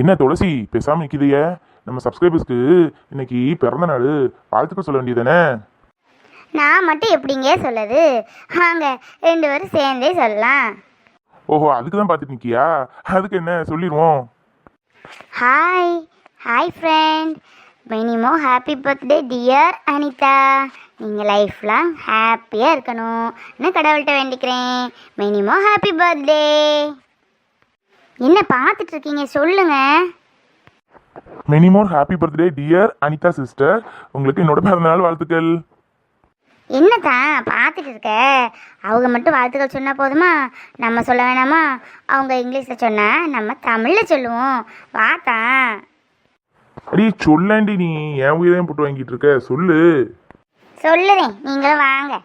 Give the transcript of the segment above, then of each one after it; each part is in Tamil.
என்ன துளசி பேசாம நிக்குதுய நம்ம சப்ஸ்கிரைபர்ஸ்க்கு இன்னைக்கு பிறந்த நாள். வாழ்த்துக்கள் சொல்ல வேண்டியதானே நான் மட்டும் எப்படிங்க சொல்லுது வாங்க ரெண்டு பேரும் சேர்ந்தே சொல்லலாம். ஓஹோ அதுக்கு தான் பார்த்துட்டு நிக்கியா? அதுக்கு என்ன சொல்லிடுவோம். Hi hi friend many more happy birthday dear Anita. நீங்கள் லைஃப் லாங் ஹாப்பியாக இருக்கணும். நான் கடவுள்கிட்ட வேண்டிக்கிறேன்? மெனிமோ ஹாப்பி பர்த்டே என்ன பார்த்துட்டு இருக்கீங்க சொல்லுங்க. Many more happy birthday dear Anita sister உங்களுக்கு என்னோட பிறந்த நாள் வாழ்த்துக்கள். என்னதான் பார்த்துட்டு இருக்க அவங்க மட்டும் வாழ்த்துக்கள் சொன்னால் போதுமா? நம்ம சொல்ல வேணாமா? அவங்க இங்கிலீஷில் சொன்னால் நம்ம தமிழில் சொல்லுவோம். வாத்தா. அடி சொல்லாண்டி நீ. என் உயிரையும் போட்டு வாங்கிட்டு இருக்க சொல்லு. சொல்லுறேன். நீங்களும் வாங்க.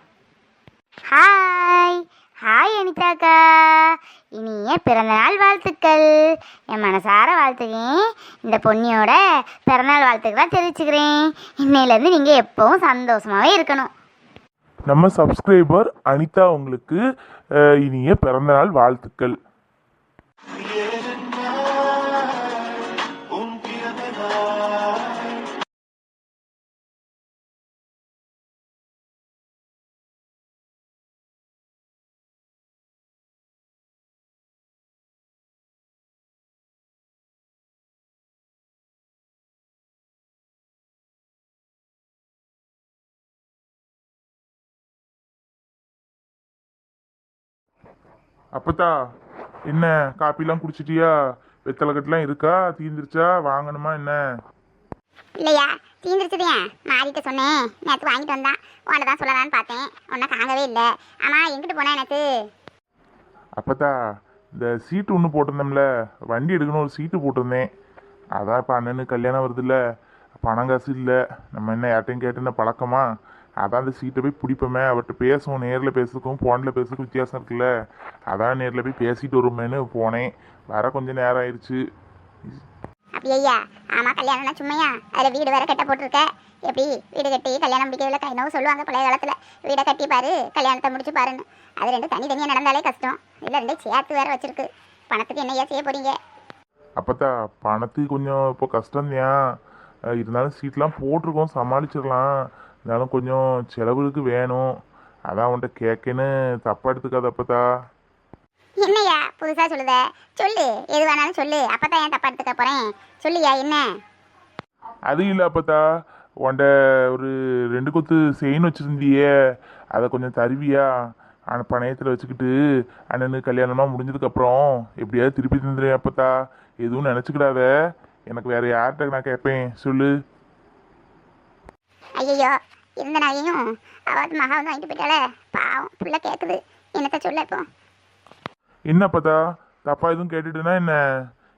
ஹாய் ஹாய் அனிதாக்கா இனிய பிறந்தநாள் வாழ்த்துக்கள். என் மனசார வாழ்த்துக்கேன் இந்த பொன்னியோட பிறந்தநாள் வாழ்த்துக்களை தெரிவிச்சுக்கிறேன். இன்னையிலேருந்து நீங்கள் எப்பவும் சந்தோஷமாகவே இருக்கணும். நம்ம சப்ஸ்கிரைபர் அனிதா உங்களுக்கு இனிய பிறந்தநாள் வாழ்த்துக்கள். அப்பத்தா என்ன காப்பிலாம் குடிச்சிட்டியா? வெத்தலை கட்டுலாம் இருக்கா? தீந்துருச்சா? வாங்கணுமா என்ன? இல்லையா தீந்துருச்சுதையா மாறிட்டு சொன்னேன் நேற்று வாங்கிட்டு வந்தான் உன்னை தான் சொல்லலான்னு பார்த்தேன். உன்னை காங்கவே இல்லை. ஆமாம் எங்கிட்டு போனேன் எனக்கு அப்பத்தா இந்த சீட்டு ஒன்று போட்டிருந்தோம்ல வண்டி எடுக்கணும் ஒரு சீட்டு போட்டிருந்தேன். அதான் இப்போ அண்ணனுக்கு கல்யாணம் வருதுல்ல. பணம் காசு இல்லை. நம்ம என்ன யார்ட்டையும் கேட்டு என்ன பழக்கமா? அதான் அந்த சீட்டை போய் பிடிப்போமே அவர்கிட்ட பேசுவோம் நேரில் பேசுறதுக்கும் ஃபோனில் பேசுறதுக்கும் வித்தியாசம் இருக்குல்ல? அதான் நேரில் போய் பேசிட்டு வருமேன்னு போனேன். வர கொஞ்சம் நேரம் ஆயிடுச்சு அப்படியா ஆமாம் கல்யாணம்னா சும்மையா? அதில் வீடு வேற கட்ட போட்டிருக்க. எப்படி? வீடு கட்டி கல்யாணம் முடிக்கவில்லை கைனவு சொல்லுவாங்க பழைய காலத்தில். வீடை கட்டி பாரு கல்யாணத்தை முடிச்சு பாருன்னு. அது ரெண்டு தனித்தனியாக நடந்தாலே கஷ்டம். இல்லை ரெண்டு சேர்த்து வேற வச்சிருக்கு. பணத்துக்கு என்னையா செய்ய போறீங்க? அப்பத்தா பணத்துக்கு கொஞ்சம் இப்போ கஷ்டம்தான். அஹ் இருந்தாலும் சீட்லாம் போட்டிருக்கோம் சமாளிச்சிடலாம். இருந்தாலும் கொஞ்சம் செலவுக்கு வேணும். அதான் உன்கிட்ட கேட்கன்னு தப்பா எடுத்துக்காத அப்பத்தா. என்னய்யா புதுசாக சொல்லுத? சொல்லு. எது வேணாலும் சொல்லு. அப்போ தான் ஏன் தப்பா எடுத்துக்க போகிறேன் சொல்லுயா என்ன? அது இல்லை அப்பத்தா. உன்கிட்ட ஒரு ரெண்டு கொத்து செயின் வச்சுருந்தியே. அதை கொஞ்சம் தருவியா? அந்த பணயத்தில் வச்சுக்கிட்டு அண்ணனுக்கு கல்யாணமாக முடிஞ்சதுக்கப்புறம் எப்படியாவது திருப்பி தந்துடுறேன் அப்பத்தா. எதுவும் நினச்சிக்கிடாத. எனக்கு வேற யார்கிட்ட நான் கேட்பேன்? சொல்லு. ஐயோ இருந்த நாயையும் அவாது மகா வந்து வாங்கிட்டு போயிட்டாலே பாவம் புள்ள கேட்குது என்னத்த சொல்ல இப்போ? என்ன அப்பத்தா? தப்பா எதுவும் கேட்டுட்டுனா என்ன?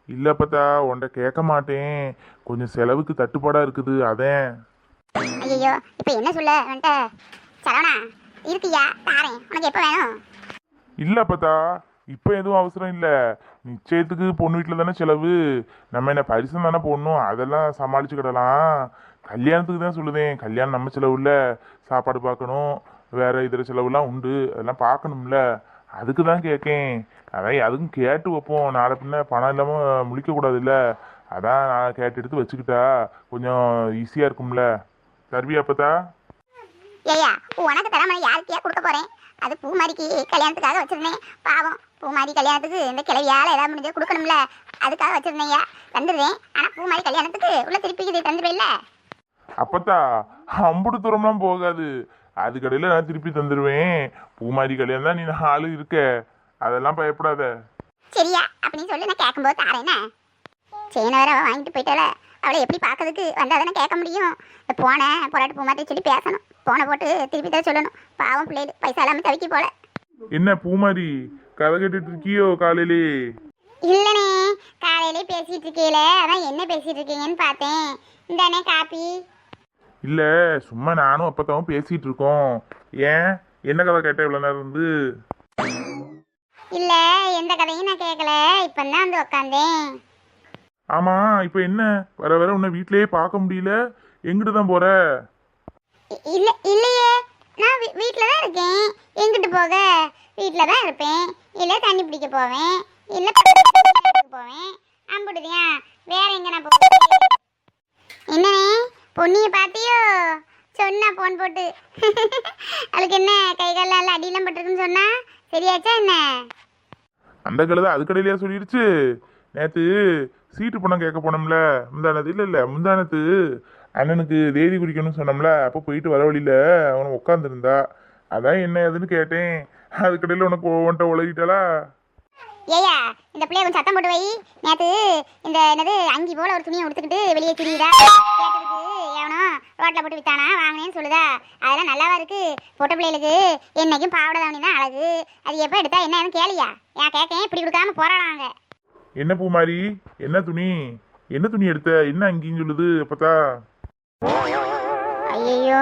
இல்லை அப்பத்தா உன்கிட்ட கேட்க மாட்டேன். கொஞ்சம் செலவுக்கு தட்டுப்பாடாக இருக்குது அதேன். ஐயோ இப்போ என்ன சொல்ல? வந்துட்ட சரவணா இருக்கியா? தாரேன். உனக்கு எப்போ வேணும்? இல்லை அப்பத்தா இப்போ எதுவும் அவசரம் இல்லை. நிச்சயத்துக்கு பொண்ணு வீட்டில் தானே செலவு. நம்ம என்ன பரிசம் தானே போடணும்? அதெல்லாம் சமாளிச்சுக்கிடலாம். கல்யாணத்துக்கு தான் சொல்லுதேன். கல்யாணம் நம்ம செலவில் சாப்பாடு பார்க்கணும். வேறு இதர செலவுலாம் உண்டு. அதெல்லாம் பார்க்கணும்ல. அதுக்கு தான் கேட்கேன் அதான் அதுக்கும் கேட்டு வைப்போம். நாளை பின்ன பணம் இல்லாமல் முழிக்கக்கூடாதுல்ல அதான் நான் கேட்டு எடுத்து வச்சுக்கிட்டா கொஞ்சம் ஈஸியாக இருக்கும்ல. தருவியா அப்பத்தா? ஏய்யா உனக்கு தராம யாருக்கையா கொடுக்க போகிறேன் அது பூமாரிக்கு கல்யாணத்துக்காக வச்சுருந்தேன். பாவம் பூமாரி கல்யாணத்துக்கு இந்த கிளவியால் ஏதாவது முடிஞ்சு கொடுக்கணும்ல. அதுக்காக வச்சிருந்தேன்யா. தந்துடுறேன். பூ பூமாரி கல்யாணத்துக்கு உள்ள திருப்பி இது தந்துடுவேன்ல. அப்பத்தா அம்புட்டு தூரம்லாம் போகாது. அது கடையில் நான் திருப்பி தந்துடுவேன் பூமாரி கல்யாணம் தான் நீ ஆளு இருக்க. அதெல்லாம் பயப்படாத. சரியா? அப்படின்னு சொல்லி நான் கேட்கும்போது தாரேனே செயினை வேற வாங்கிட்டு போயிட்டால அவளை எப்படி பார்க்கறதுக்கு வந்தால் தானே கேட்க முடியும்? இந்த போன போராட்டு பூமாட்டி சொல்லி பேசணும். போனை போட்டு திருப்பி தான் சொல்லணும். பாவம் பிள்ளைகள் பைசா இல்லாமல் தவிக்கி போல. என்ன பூமாரி? கதை கேட்டுட்டு இருக்கியோ காலையிலே? இல்லைண்ணே காலையிலே பேசிட்டு இருக்கீல அதான் என்ன பேசிட்டு இருக்கீங்கன்னு பார்த்தேன். இந்தானே காப்பி. இல்லை சும்மா நானும் அப்பத்தாவும் பேசிட்டு இருக்கோம். ஏன்? என்ன கதை கேட்ட இவ்வளோ நேரம் இருந்து இல்லை எந்த கதையும் நான் கேட்கல இப்போ தான் வந்து உட்காந்தேன் ஆமாம் இப்போ என்ன? வர வர உன்னை வீட்டிலேயே பார்க்க முடியல. எங்கிட்டு தான் போற? இ- இல்ல இல்லையே. நான் வீ வீட்டில் தான் இருக்கேன். எங்கிட்டு போக? வீட்டில் தான் இருப்பேன். இல்லை தண்ணி பிடிக்க போவேன். இல்லை போவேன். அம்புடுதியா எங்க நான் என்னனே பொண்ணிய பாத்தியோ? சொன்னா போன் போட்டு. அவளுக்கு என்ன கை காலில் அடியெல்லாம் பட்டிருக்குன்னு சொன்னா? சரியாச்சா என்ன? அந்த கழுதை அதுக்கடையிலேயே சொல்லிடுச்சு? நேற்று சீட்டு பணம் கேட்க போனோம்ல முந்தானது இல்லை இல்லை முந்தானத்து அண்ணனுக்கு தேதி குறிக்கணும்னு சொன்னோம்ல அப்போ போயிட்டு வர வழியில அவனை உட்காந்துருந்தா அதான் என்ன ஏதுன்னு கேட்டேன். அதுக்கடையில் உனக்கு உன்ட்ட உலகிட்டாளா ஏயா இந்த பிள்ளைய கொஞ்சம் சத்தம் போட்டு வை. நேத்து இந்த என்னது அங்கி போல ஒரு துணியை உடுத்துக்கிட்டு வெளியே திரியுதா? கேட்டதுக்கு ரோட்ல போட்டு வித்தானா? வாங்கினேன்னு சொல்லுதா? அதெல்லாம் நல்லாவா இருக்கு? பொட்ட பிள்ளைகளுக்கு என்னைக்கும் பாவடை தாவணி தான் அழகு. அது எப்போ எடுத்தா என்ன கேளியா? ஏன் கேட்கேன் இப்படி கொடுக்காம போறாளாங்க என்ன பூமாரி? என்ன துணி? என்ன துணி எடுத்த? என்ன அங்கேயும் சொல்லுது அப்பத்தா? ஐயோ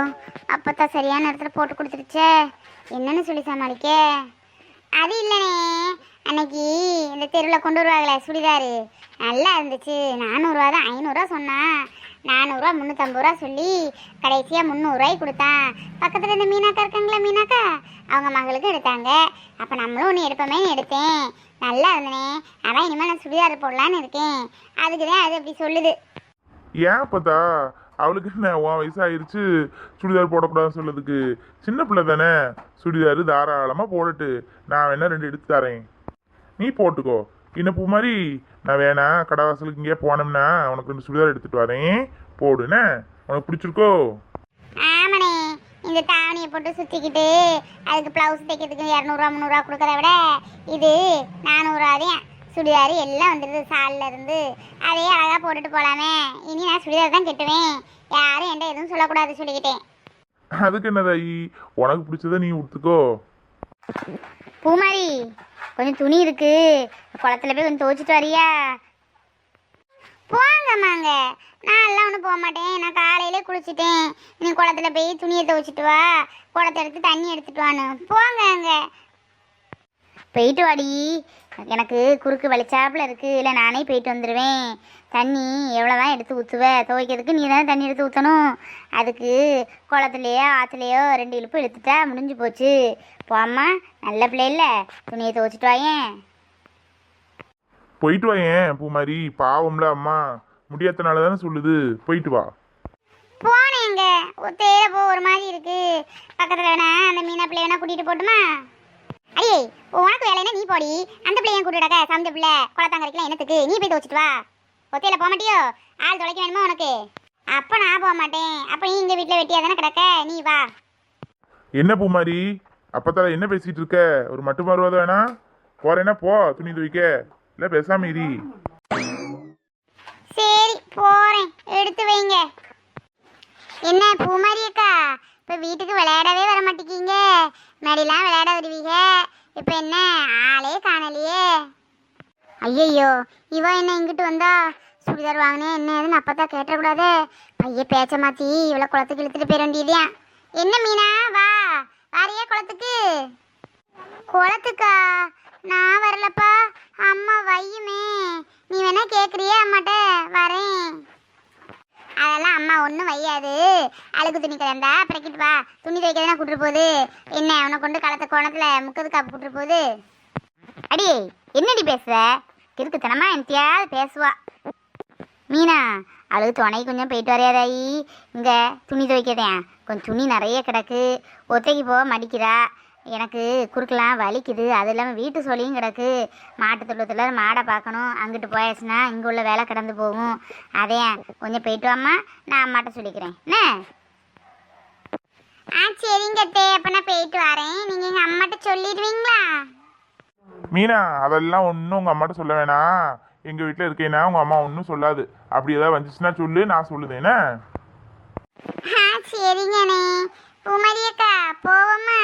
அப்பதான் சரியான இடத்துல போட்டு கொடுத்துருச்சே என்னன்னு சொல்லி சமாளிக்க? அது இல்லைனே. அன்னைக்கு இந்த தெருவில் கொண்டு வருவாங்களே சுடிதாரு. நல்லா இருந்துச்சு. நானூறுரூவா தான் ஐநூறுரூவா சொன்னான் நானூறுரூவா முந்நூற்றம்பது ரூபா சொல்லி கடைசியாக முந்நூறுரூவாய்க்கு கொடுத்தான். பக்கத்தில் இந்த மீனாக்கா இருக்காங்களா மீனாக்கா? அவங்க மகளுக்கு எடுத்தாங்க. அப்போ நம்மளும் ஒன்று எடுப்போமே எடுத்தேன். நல்லா இருந்தனே. அதான் இனிமேல் நான் சுடிதார் போடலான்னு இருக்கேன். அதுக்கு தான் அது அப்படி சொல்லுது. ஏன் பார்த்தா அவளுக்கு என்ன உன் வயசாயிருச்சு. சுடிதார் போடக்கூடாதுன்னு சொல்லுறதுக்கு சின்ன பிள்ளை தானே. சுடிதார் தாராளமாக போடட்டு. நான் வேணா ரெண்டு எடுத்து தரேன். நீ போட்டுக்கோ. என்ன பூ மாதிரி நான் வேணா கடை வாசலுக்கு இங்கே போனோம்னா உனக்கு ரெண்டு சுடிதார் எடுத்துட்டு வரேன். போடுனே உனக்கு பிடிச்சிருக்கோ? ஆமாண்ணே. இந்த தாவணியை போட்டு சுற்றிக்கிட்டு அதுக்கு ப்ளவுஸ் தைக்கிறதுக்கு இரநூறுவா முந்நூறுரூவா கொடுக்கறத விட இது நானூறுரூவா தான். சுடிதார் எல்லாம் வந்துடுது சாலில் இருந்து. அதே அழகாக போட்டுட்டு போகலாமே இனி நான் சுடிதார் தான் கட்டுவேன். யாரும் என்கிட்ட எதுவும் சொல்லக்கூடாது சொல்லிக்கிட்டேன். அதுக்கு என்னதாயி? உனக்கு பிடிச்சதை நீ உடுத்துக்கோ. பூமாரி கொஞ்சம் துணி இருக்கு. குளத்துல போய் கொஞ்சம் துவைச்சிட்டு வரியா? போங்கம்மாங்க. நான் எல்லாம் ஒன்றும் போக மாட்டேன். நான் காலையிலே குளிச்சிட்டேன். நீ குளத்துல போய் துணியை துவைச்சிட்டு வா. குளத்தை எடுத்து தண்ணி எடுத்துட்டு வான்னு. போங்க அங்கே போயிட்டு வாடி. எனக்கு குறுக்கு வலிச்சாப்பில் இருக்கு. இல்லை நானே போயிட்டு வந்துடுவேன் தண்ணி எவ்வளோதான் எடுத்து ஊற்றுவ துவைக்கிறதுக்கு நீ தானே தண்ணி எடுத்து ஊற்றணும் அதுக்கு குளத்துலையோ ஆற்றுலையோ ரெண்டு இழுப்பு எடுத்துட்டா முடிஞ்சு போச்சு. போம்மா நல்ல பிள்ளை இல்லை. துணியை துவைச்சிட்டு வாயேன் போயிட்டு வாயேன் பூ மாதிரி பாவம்ல அம்மா. முடியாதனால தானே சொல்லுது. போயிட்டு வா. போனேங்க ஒத்தையில போ ஒரு மாதிரி இருக்கு. பக்கத்துல வேணா அந்த மீனா பிள்ளை வேணா கூட்டிட்டு போட்டுமா? அடியே உனக்கு வேலைன்னா நீ போடி. அந்த பிள்ளைய கூட்டிடாக்க சமைச்ச பிள்ளை குளத்தாங்கரைக்கலாம் என்னத்துக்கு? நீ போய் துவச்சிட்டு வா. ஒத்தையில போக மாட்டியோ? ஆள் துளைக்க வேணுமா உனக்கு? அப்ப நான் போக மாட்டேன். அப்ப நீ இந்த வீட்டுல வெட்டியா தானே கிடக்க? நீ வா. என்ன பூ மாதிரி அப்பத்தால என்ன பேசிட்டு இருக்க? ஒரு மட்டு மாறுவாத வேணா? போறேன்னா போ துணி துவைக்க. இல்லை பேசாம இரி. சரி போறேன். எடுத்து வைங்க. என்ன பூமாரி அக்கா இப்போ வீட்டுக்கு விளையாடவே வர மாட்டேங்கிங்க முன்னாடிலாம் விளையாட வருவீங்க இப்போ என்ன? ஆளே காணலையே. ஐயையோ இவ என்ன இங்கிட்டு வந்தா? சுடிதார் வாங்கினேன் என்ன ஏதுன்னு அப்பதான் கேட்டக்கூடாது பைய பேச்ச மாத்தி இவளை குளத்துக்கு இழுத்துட்டு போயிட வேண்டியதே என்ன மீனா? வா வாரியா குளத்துக்கு. குளத்துக்கா? நான் வரலப்பா. அம்மா வையுமே. நீ வேணா கேட்குறியா அம்மாட்ட? வரேன். அதெல்லாம் அம்மா ஒன்றும் வையாது. அழுக்கு துணி கிடந்தா பிறக்கிட்டு வா. துணி துவைக்கிறதுனா கூட்டுரு போகுது. என்ன அவனை கொண்டு களத்த கோணத்தில் முக்கது காப்பு கூட்டுரு போகுது? அடி என்னடி பேசுகிற கிறுக்குத்தனமா என்கிட்டயாவது பேசுவா. மீனா அழுகு துணைக்கு கொஞ்சம் போயிட்டு வரையாதாயி இங்கே துணி துவைக்கிறதேன் கொஞ்சம் துணி நிறைய கிடக்கு. ஒத்தைக்கு போக மடிக்கிறா. எனக்கு குறுக்கெலாம் வலிக்குது. அது இல்லாமல் வீட்டு சொல்லியும் கிடக்கு. மாட்டு தொழுவத்தில் மாடை பார்க்கணும். அங்கிட்டு போயாச்சுன்னா இங்கே உள்ள வேலை கிடந்து போகும். அதே கொஞ்சம் போயிட்டு வாம்மா. நான் அம்மாட்ட சொல்லிக்கிறேன். என்ன? ஆ சரிங்க தே அப்போ நான் போயிட்டு வரேன். நீங்கள் எங்கள் அம்மாட்ட சொல்லிடுவீங்களா? மீனா அதெல்லாம் ஒன்றும் உங்கள் அம்மாட்ட சொல்ல வேணாம் எங்கள் வீட்டில் இருக்கேன்னா உங்கள் அம்மா ஒன்றும் சொல்லாது. அப்படி ஏதாவது வந்துச்சுன்னா சொல்லு நான் சொல்லுது என்ன? ஆ சரிங்கண்ணே பூமரி போவோமா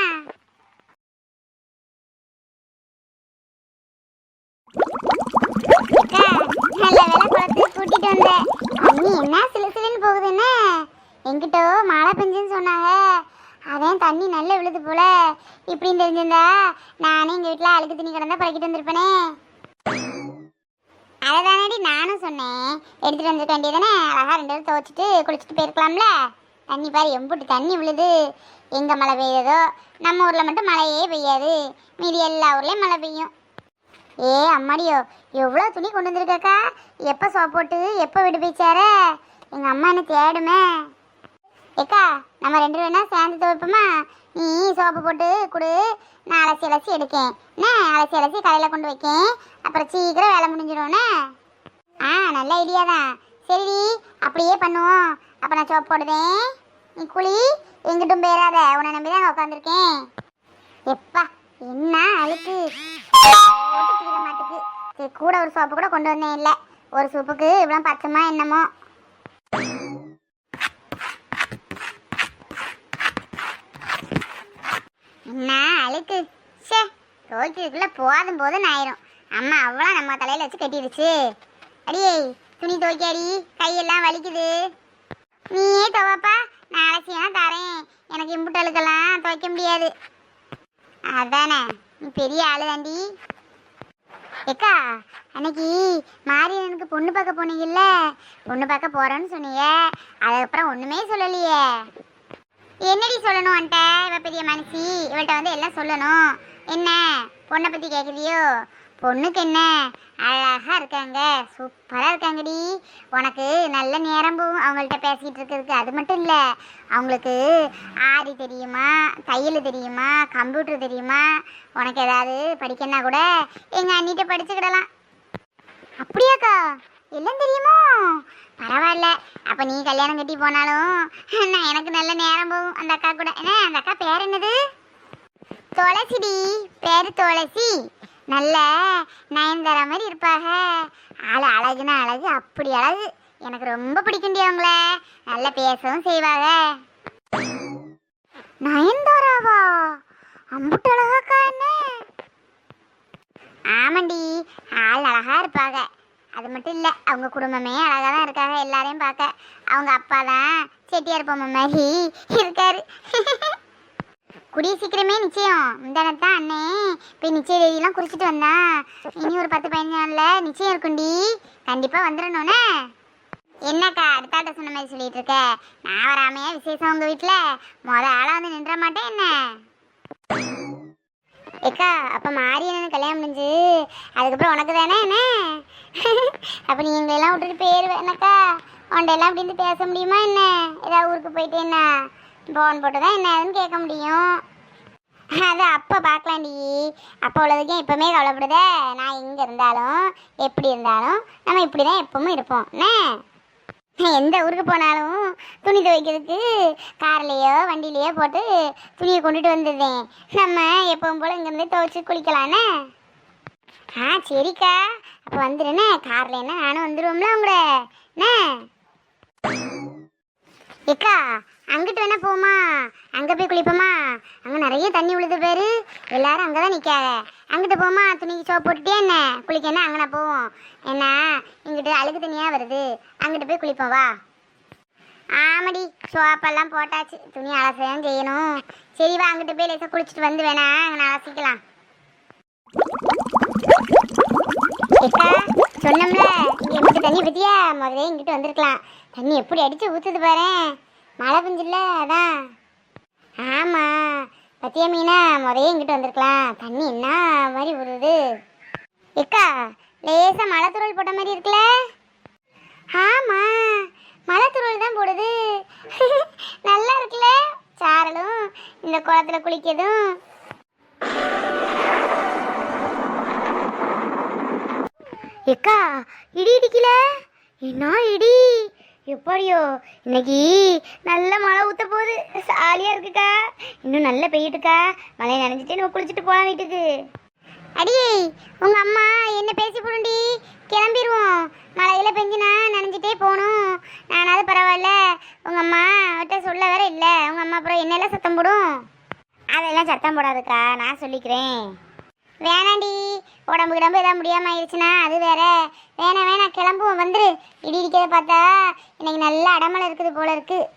நல்ல வேளை குளத்துக்கு கூட்டிட்டு வந்தேன். அண்ணி என்ன சிலு சிலுன்னு போகுதுன்னு என்கிட்ட மழை பெஞ்சுன்னு சொன்னாங்க. அதான் தண்ணி நல்லா விழுது போல. இப்படி தெரிஞ்சிருந்தா நானே எங்கள் வீட்டில் அழுக்கு துணி கிடந்தா பழக்கிட்டு வந்திருப்பேனே. அதை தானடி நானும் சொன்னேன். எடுத்துட்டு வந்துருக்க வேண்டியதானே அழகாக ரெண்டு பேரும் துவைச்சிட்டு குளிச்சுட்டு போயிருக்கலாம்ல. தண்ணி பாரு எம்புட்டு தண்ணி விழுது. எங்கே மழை பெய்யுதோ? நம்ம ஊரில் மட்டும் மழையே பெய்யாது. மீதி எல்லா ஊர்லேயும் மழை பெய்யும். ஏ அம்மாடியோ எவ்வளோ துணி கொண்டு வந்திருக்கக்கா? எப்போ சோப் போட்டு எப்போ விடு எங்கள் அம்மா என்ன தேடுமே. ஏக்கா நம்ம ரெண்டு வேணா சேர்ந்து துவைப்போமா? நீ சோப்பு போட்டு கொடு. நான் அலசி அலசி எடுக்கேன். என்ன? அலசி அலசி கடையில் கொண்டு வைக்கேன். அப்புறம் சீக்கிரம் வேலை முடிஞ்சிடும்ண்ணே ஆ நல்ல ஐடியா தான். சரி அப்படியே பண்ணுவோம். அப்போ நான் சோப்பு போடுதேன் நீ குழி எங்கிட்டும் போயிடாத உன்னை நம்பி தான் உட்காந்துருக்கேன் எப்பா என்ன அழுக்கு? தீர மாட்டுக்கு. சரி கூட ஒரு சோப்பு கூட கொண்டு வந்தேன் இல்லை. ஒரு சோப்புக்கு இவ்வளோ பச்சைமா என்னமோ. என்ன அழுக்கு. சே தோய்க்கிறதுக்குள்ளே போதும் போதும் ஆயிரும். அம்மா அவ்வளோ நம்ம தலையில் வச்சு கட்டிடுச்சு. அடியே துணி துவைக்காடி கையெல்லாம் வலிக்குது. நீயே துவைப்பா நாளைக்கு தரேன். எனக்கு இம்புட்டு அழுக்கெல்லாம் துவைக்க முடியாது. அதானே நீ பெரிய ஆளு தாண்டி. ஏக்கா அன்னைக்கு மாரியனுக்கு பொண்ணு பார்க்க போனீங்கல்ல? பொண்ணு பார்க்க போறேன்னு சொன்னீங்க. அதுக்கப்புறம் ஒண்ணுமே சொல்லலையே. என்னடி சொல்லணும் அன்ட்ட இவ பெரிய மனுஷி. இவள்கிட்ட வந்து எல்லாம் சொல்லணும். என்ன? பொண்ணை பற்றி கேட்குறியோ பொண்ணுக்கு என்ன? அழகாக இருக்காங்க. சூப்பராக இருக்காங்கடி. உனக்கு நல்ல நேரம் போகும் அவங்கள்ட்ட பேசிகிட்டு இருக்கிறதுக்கு. அது மட்டும் இல்லை அவங்களுக்கு ஆரி தெரியுமா? தையல் தெரியுமா? கம்ப்யூட்டர் தெரியுமா? உனக்கு ஏதாவது படிக்கணும்னா கூட எங்கள் அண்ணிட்ட படிச்சுக்கிடலாம். அப்படியாக்கா? என்ன தெரியுமோ? பரவாயில்ல. அப்போ நீ கல்யாணம் கட்டி போனாலும் நான் எனக்கு நல்ல நேரம் போகும் அந்த அக்கா கூட. என்ன அந்த அக்கா பேர் என்னது? துளசிடி. பேர் துளசி. நல்ல நயன்தாரா மாதிரி இருப்பாக. ஆளு அழகுனா அழகு அப்படி அழகு. எனக்கு ரொம்ப பிடிக்கும்டி அவங்கள. நல்லா பேசவும் செய்வாங்க நயன்தாராவா? அம்புட்டு அழகாக்கா என்ன? ஆமாண்டி ஆள் அழகா இருப்பாங்க அது மட்டும் இல்லை அவங்க குடும்பமே அழகாக தான் இருக்காங்க எல்லாரையும் பார்க்க. அவங்க அப்பா தான் செட்டியார் பொம்மை மாதிரி இருக்காரு. குடி சீக்கிரமே நிச்சயம். முந்தானத்தான் அண்ணே. போய் நிச்சய தேதியெல்லாம் குறிச்சிட்டு வந்தான் இனி ஒரு பத்து பதினஞ்சு நாளில் நிச்சயம் இருக்குண்டி கண்டிப்பாக வந்துடணும்னே என்னக்கா அடுத்தாட்ட சொன்ன மாதிரி சொல்லிட்டு இருக்க? நான் வராமையா விசேஷம் உங்கள் வீட்டில் மொத ஆளாக வந்து நின்ற மாட்டேன் என்ன? ஏக்கா அப்போ மாரியண்ணனு கல்யாணம் முடிஞ்சு அதுக்கப்புறம் உனக்கு தானே என்ன? அப்போ நீ எங்களெல்லாம் விட்டுட்டு போயிருவ. என்னக்கா உன்ட எல்லாம் அப்படி இருந்து பேச முடியுமா என்ன? ஏதாவது ஊருக்கு போயிட்டு என்ன? போன் போட்டு தான் என்ன ஏதுன்னு கேட்க முடியும். அது அப்போ பார்க்கலாண்டி. அப்போ உள்ளதுக்கும் எப்போவுமே கவலைப்படுத. நான் எங்கே இருந்தாலும் எப்படி இருந்தாலும் நம்ம இப்படி தான் எப்பவும் இருப்போம். என்ன? எந்த ஊருக்கு போனாலும் துணி துவைக்கிறதுக்கு கார்லேயோ வண்டியிலையோ போட்டு துணியை கொண்டுட்டு வந்துடுவேன் நம்ம எப்பவும் போல் இங்கேருந்து துவைச்சி குளிக்கலானே ஆ சரிக்கா. அப்போ வந்துடுண்ணே காரில் என்ன நானும் வந்துடுவோம்ல உங்கள. என்ன? ஏக்கா அங்கிட்டு வேணா போமா. அங்கே போய் குளிப்போமா. அங்கே நிறைய தண்ணி விழுது பேர். எல்லாரும் அங்கே தான் நிற்காங்க அங்கிட்டு போமா. துணிக்கு சோப் போட்டுட்டே என்ன? குளிக்கணும் அங்கே போவோம். என்ன இங்கிட்டு அழுக்கு தண்ணியாக வருது. அங்கிட்டு போய் குளிப்போம் வா. ஆமாடி சோப்பெல்லாம் போட்டாச்சு. துணி அலசையும் செய்யணும். சரி வா அங்கிட்டு போய் லேசாக குளிச்சுட்டு வந்து வேணா. அங்கே அலசிக்கலாம். ஏக்கா சொன்னோம்ல இங்கே தண்ணி பற்றியா முதல்ல இங்கிட்டு வந்திருக்கலாம். தண்ணி எப்படி அடித்து ஊற்றுது பாரு மழை பெஞ்சில்ல அதான் ஆமாம் பத்தியா மீனா முதையே இங்கிட்டு வந்திருக்கலாம். தண்ணி என்ன மாதிரி உருது ஏக்கா லேசாக மழை துருள் போட்ட மாதிரி இருக்குல்ல? ஆமாம் மழை துருள் தான் போடுது. நல்லா இருக்குல்ல? சாரலும் இந்த குளத்துல குளிக்கிறதும் எக்கா இடி இடிக்கல? என்ன இடி? எப்படியோ? இன்னைக்கு நல்ல மழை ஊத்த போகுது. சாலியா இருக்குக்கா. இன்னும் நல்ல பெய்யிட்டுக்கா மழையை நனைஞ்சிட்டு நம்ம குளிச்சுட்டு போகலாம் வீட்டுக்கு. அடியே உங்க அம்மா என்ன பேசி போடுண்டி கிளம்பிடுவோம் மழையில பெஞ்சுனா நனைஞ்சிட்டே போகணும். நானாவது பரவாயில்ல. உங்க அம்மா அவட்ட சொல்ல வேற இல்லை. உங்க அம்மா அப்புறம் என்னெல்லாம் சத்தம் போடும்? அதெல்லாம் சத்தம் போடாதுக்கா. நான் சொல்லிக்கிறேன். வேணாண்டி. உடம்பு கிடம்பு எதாவது முடியாமல் ஆயிடுச்சுன்னா அது வேற. வேணாம் வேணாம் கிளம்புவோம். வந்துரு. இடி இடிக்கிறத பார்த்தா இன்னைக்கு நல்ல அடமலை இருக்குது போல இருக்குது